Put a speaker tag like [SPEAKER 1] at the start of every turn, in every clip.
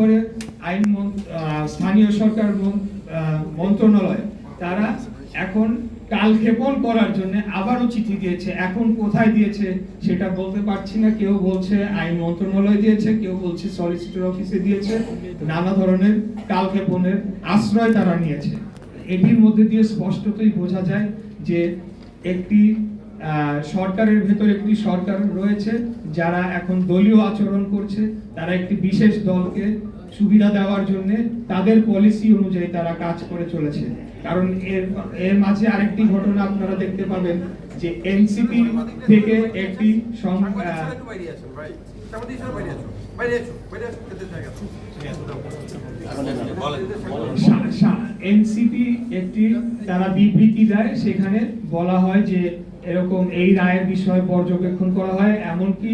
[SPEAKER 1] তারপরে আইন স্থানীয় সরকার মন- মন্ত্রণালয়, তারা এখন কালক্ষেপণ করার জন্য আবারও চিঠি দিয়েছে। এখন কোথায় দিয়েছে সেটা বলতে পারছি না। কেউ বলছে আইন মন্ত্রণালয় দিয়েছে, কেউ বলছে সলিসিটর অফিসে দিয়েছে। নানা ধরনের কালক্ষেপণের আশ্রয় তারা নিয়েছে। এটির মধ্যে দিয়ে স্পষ্টতই বোঝা যায় যে একটি সরকারের ভেতর একটি সরকার রয়েছে যারা এখন দলীয় আচরণ করছে তারা একটি বিশেষ দলকে সুবিধা দেওয়ার জন্য তাদের পলিসি অনুযায়ী তারা কাজ করে চলেছে কারণ এর এর মাঝে আরেকটি ঘটনা আপনারা দেখতে পাবেন যে এনসিপি থেকে একটি। এনসিপি একটি তারা বিবৃতি দেয় সেখানে বলা হয় যে এরকম এই রায়ের বিষয়ে পর্যবেক্ষণ করা হয়, এমনকি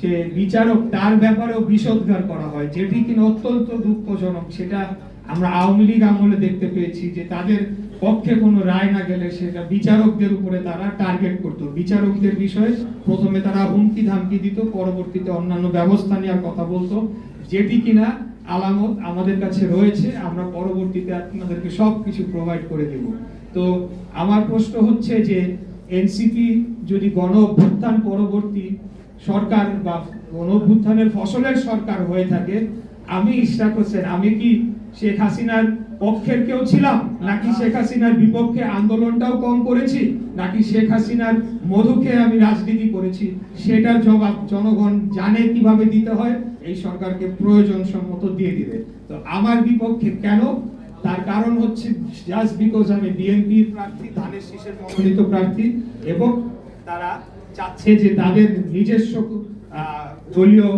[SPEAKER 1] যে বিচারক তার ব্যাপারেও বিষোদ্গার করা হয়, যেটি কিনা অত্যন্ত দুঃখজনক, সেটা আমরা আওয়ামী লীগ আমলে দেখতে পেয়েছি যে তাদের পক্ষে কোনো রায় না গেলে সেটা বিচারকদের উপরে তারা টার্গেট করতো। বিচারকদের বিষয়ে প্রথমে তারা হুমকি ধামকি দিত, পরবর্তীতে অন্যান্য ব্যবস্থা নেওয়ার কথা বলতো, যেটি কিনা আলামত আমাদের কাছে রয়েছে, আমরা পরবর্তীতে আপনাদেরকে সব কিছু প্রোভাইড করে দেব। তো আমার প্রশ্ন হচ্ছে যে এনসিপি যদি গণ অভ্যুত্থান পরবর্তী সরকার বা গণ অভ্যুত্থানের ফসলের সরকার হয়ে থাকে, আমি ইশরাক হোসেন, আমি কি শেখ হাসিনার পক্ষের কেউ ছিলাম? নাকি শেখ হাসিনার বিপক্ষে আন্দোলনটাও কম করেছি? নাকি শেখ হাসিনার মধুকে আমি রাজনীতি করেছি? সেটার জবাব জনগণ জানে কীভাবে দিতে হয়? এই সরকারকে প্রয়োজন সম্মত দিয়ে দিবে। তো আমার বিপক্ষে কেন তার কারণ হচ্ছে জাস্ট বিকজ আমি বিএনপির প্রার্থী, ধানের শীষের মনোনীত প্রার্থী, এবং তারা চাচ্ছে যে তাদের নিজস্ব দলীয়